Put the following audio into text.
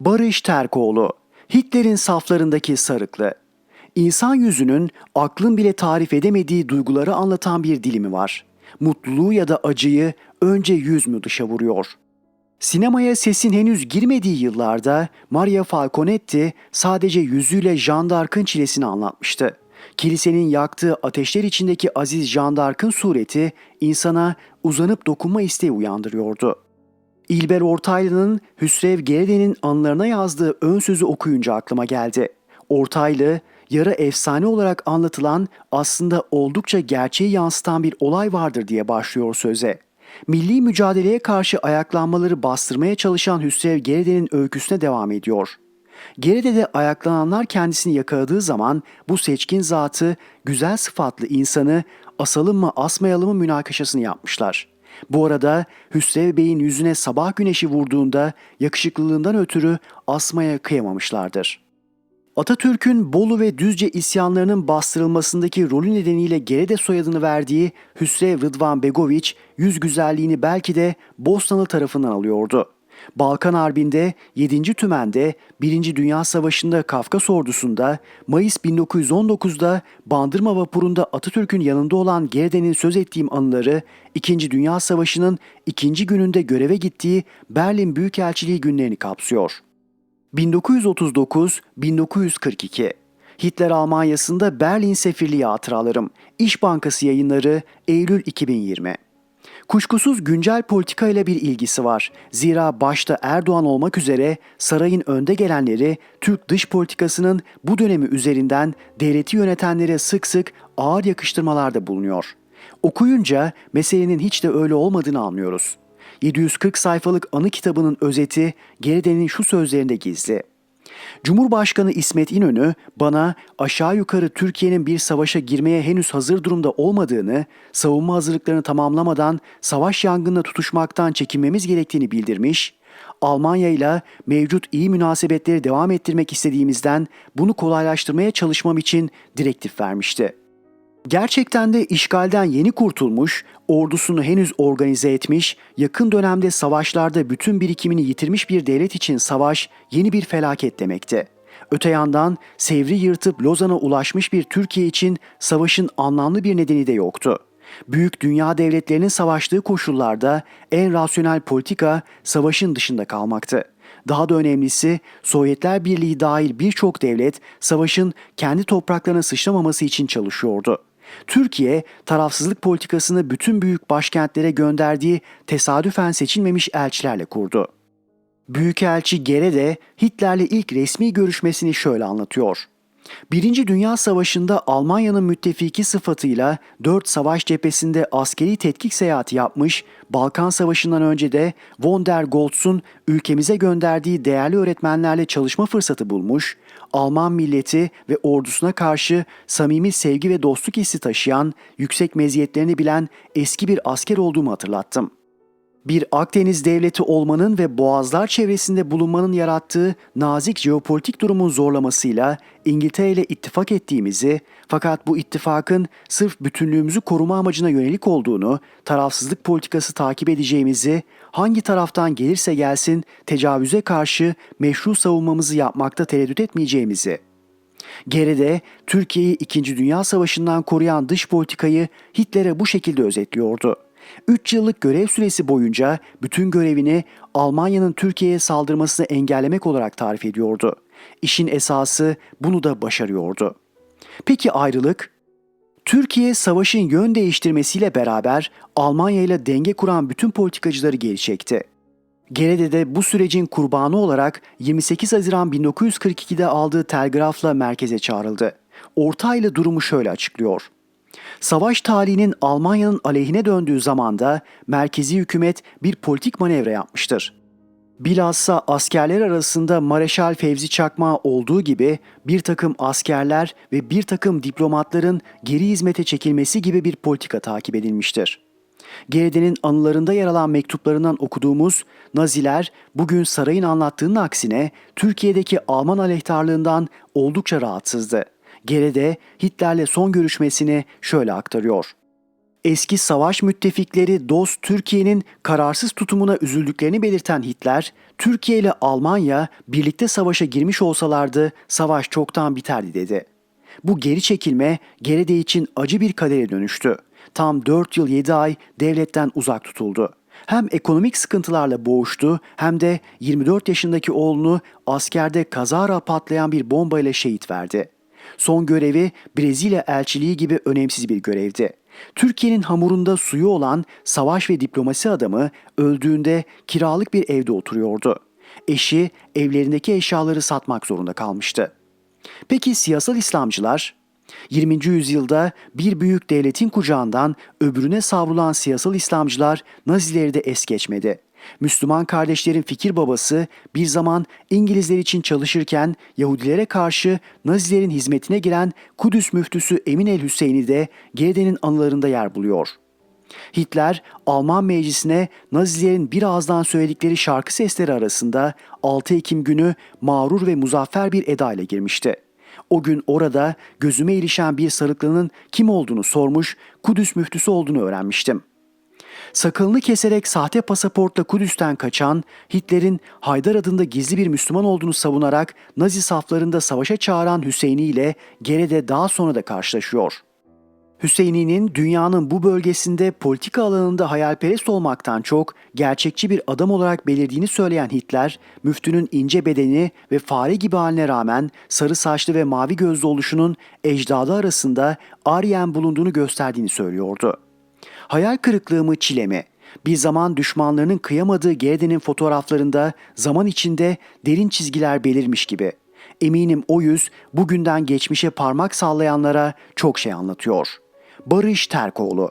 Barış Terkoğlu, Hitler'in saflarındaki sarıklı. İnsan yüzünün aklın bile tarif edemediği duyguları anlatan bir dilimi var. Mutluluğu ya da acıyı önce yüz mü dışa vuruyor? Sinemaya sesin henüz girmediği yıllarda Maria Falconetti sadece yüzüyle Jean d'Arc'ın çilesini anlatmıştı. Kilisenin yaktığı ateşler içindeki aziz Jean d'Arc'ın sureti insana uzanıp dokunma isteği uyandırıyordu. İlber Ortaylı'nın Hüsrev Gerede'nin anılarına yazdığı ön sözü okuyunca aklıma geldi. Ortaylı, yarı efsane olarak anlatılan aslında oldukça gerçeği yansıtan bir olay vardır diye başlıyor söze. Milli mücadeleye karşı ayaklanmaları bastırmaya çalışan Hüsrev Gerede'nin öyküsüne devam ediyor. Gerede'de ayaklananlar kendisini yakaladığı zaman bu seçkin zatı, güzel sıfatlı insanı asalım mı asmayalım mı münakaşasını yapmışlar. Bu arada Hüsrev Bey'in yüzüne sabah güneşi vurduğunda yakışıklılığından ötürü asmaya kıyamamışlardır. Atatürk'ün Bolu ve Düzce isyanlarının bastırılmasındaki rolü nedeniyle Gerede soyadını verdiği Hüsrev Rıdvan Begoviç yüz güzelliğini belki de Bosnalı tarafından alıyordu. Balkan Harbi'nde 7. Tümen'de 1. Dünya Savaşı'nda Kafkas ordusunda Mayıs 1919'da Bandırma vapurunda Atatürk'ün yanında olan Gerede'nin söz ettiğim anıları 2. Dünya Savaşı'nın ikinci gününde göreve gittiği Berlin Büyükelçiliği günlerini kapsıyor. 1939-1942 Hitler Almanyası'nda Berlin Sefirliği Hatıralarım İş Bankası yayınları Eylül 2020 Kuşkusuz güncel politika ile bir ilgisi var. Zira başta Erdoğan olmak üzere sarayın önde gelenleri Türk dış politikasının bu dönemi üzerinden devleti yönetenlere sık sık ağır yakıştırmalarda bulunuyor. Okuyunca meselenin hiç de öyle olmadığını anlıyoruz. 740 sayfalık anı kitabının özeti Geride'nin şu sözlerinde gizli. Cumhurbaşkanı İsmet İnönü bana aşağı yukarı Türkiye'nin bir savaşa girmeye henüz hazır durumda olmadığını, savunma hazırlıklarını tamamlamadan savaş yangınına tutuşmaktan çekinmemiz gerektiğini bildirmiş, Almanya ile mevcut iyi münasebetleri devam ettirmek istediğimizden bunu kolaylaştırmaya çalışmam için direktif vermişti. Gerçekten de işgalden yeni kurtulmuş, ordusunu henüz organize etmiş, yakın dönemde savaşlarda bütün birikimini yitirmiş bir devlet için savaş yeni bir felaket demekti. Öte yandan Sevri yırtıp Lozan'a ulaşmış bir Türkiye için savaşın anlamlı bir nedeni de yoktu. Büyük dünya devletlerinin savaştığı koşullarda en rasyonel politika savaşın dışında kalmaktı. Daha da önemlisi Sovyetler Birliği dahil birçok devlet savaşın kendi topraklarına sıçramaması için çalışıyordu. Türkiye tarafsızlık politikasını bütün büyük başkentlere gönderdiği tesadüfen seçilmemiş elçilerle kurdu. Büyükelçi Gerede Hitler'le ilk resmi görüşmesini şöyle anlatıyor. Birinci Dünya Savaşı'nda Almanya'nın müttefiki sıfatıyla dört savaş cephesinde askeri tetkik seyahati yapmış, Balkan Savaşı'ndan önce de von der Goltz'un ülkemize gönderdiği değerli öğretmenlerle çalışma fırsatı bulmuş, Alman milleti ve ordusuna karşı samimi sevgi ve dostluk hissi taşıyan, yüksek meziyetlerini bilen eski bir asker olduğumu hatırlattım.'' Bir Akdeniz devleti olmanın ve boğazlar çevresinde bulunmanın yarattığı nazik jeopolitik durumun zorlamasıyla İngiltere ile ittifak ettiğimizi fakat bu ittifakın sırf bütünlüğümüzü koruma amacına yönelik olduğunu, tarafsızlık politikası takip edeceğimizi, hangi taraftan gelirse gelsin tecavüze karşı meşru savunmamızı yapmakta tereddüt etmeyeceğimizi Geride Türkiye'yi 2. Dünya Savaşı'ndan koruyan dış politikayı Hitler'e bu şekilde özetliyordu. 3 yıllık görev süresi boyunca bütün görevini Almanya'nın Türkiye'ye saldırmasını engellemek olarak tarif ediyordu. İşin esası bunu da başarıyordu. Peki ayrılık? Türkiye savaşın yön değiştirmesiyle beraber Almanya ile denge kuran bütün politikacıları geri çekti. Gerede de bu sürecin kurbanı olarak 28 Haziran 1942'de aldığı telgrafla merkeze çağrıldı. Ortaylı durumu şöyle açıklıyor. Savaş tarihinin Almanya'nın aleyhine döndüğü zamanda merkezi hükümet bir politik manevra yapmıştır. Bilhassa askerler arasında Mareşal Fevzi Çakma olduğu gibi bir takım askerler ve bir takım diplomatların geri hizmete çekilmesi gibi bir politika takip edilmiştir. Geride'nin anılarında yer alan mektuplarından okuduğumuz Naziler bugün sarayın anlattığının aksine Türkiye'deki Alman aleyhtarlığından oldukça rahatsızdı. Gerede Hitler'le son görüşmesini şöyle aktarıyor. Eski savaş müttefikleri dost Türkiye'nin kararsız tutumuna üzüldüklerini belirten Hitler, Türkiye ile Almanya birlikte savaşa girmiş olsalardı savaş çoktan biterdi dedi. Bu geri çekilme Gerede için acı bir kadere dönüştü. Tam 4 yıl 7 ay devletten uzak tutuldu. Hem ekonomik sıkıntılarla boğuştu hem de 24 yaşındaki oğlunu askerde kazara patlayan bir bombayla şehit verdi. Son görevi Brezilya elçiliği gibi önemsiz bir görevdi. Türkiye'nin hamurunda suyu olan savaş ve diplomasi adamı öldüğünde kiralık bir evde oturuyordu. Eşi evlerindeki eşyaları satmak zorunda kalmıştı. Peki siyasal İslamcılar? 20. yüzyılda bir büyük devletin kucağından öbürüne savrulan siyasal İslamcılar Nazileri de es geçmedi. Müslüman kardeşlerin fikir babası bir zaman İngilizler için çalışırken Yahudilere karşı Nazilerin hizmetine giren Kudüs müftüsü Emin el Hüseyin'i de Gerede'nin anılarında yer buluyor. Hitler Alman meclisine Nazilerin bir ağızdan söyledikleri şarkı sesleri arasında 6 Ekim günü mağrur ve muzaffer bir eda ile girmişti. O gün orada gözüme ilişen bir sarıklının kim olduğunu sormuş, Kudüs müftüsü olduğunu öğrenmiştim. Sakalını keserek sahte pasaportla Kudüs'ten kaçan, Hitler'in Haydar adında gizli bir Müslüman olduğunu savunarak Nazi saflarında savaşa çağıran Hüseyini ile Gere'de daha sonra da karşılaşıyor. Hüseyini'nin dünyanın bu bölgesinde politika alanında hayalperest olmaktan çok gerçekçi bir adam olarak belirdiğini söyleyen Hitler, müftünün ince bedeni ve fare gibi haline rağmen sarı saçlı ve mavi gözlü oluşunun ecdadı arasında Aryen bulunduğunu gösterdiğini söylüyordu. Hayal kırıklığı mı çile mi? Bir zaman düşmanlarının kıyamadığı Gerede'nin fotoğraflarında zaman içinde derin çizgiler belirmiş gibi. Eminim o yüz bugünden geçmişe parmak sallayanlara çok şey anlatıyor. Barış Terkoğlu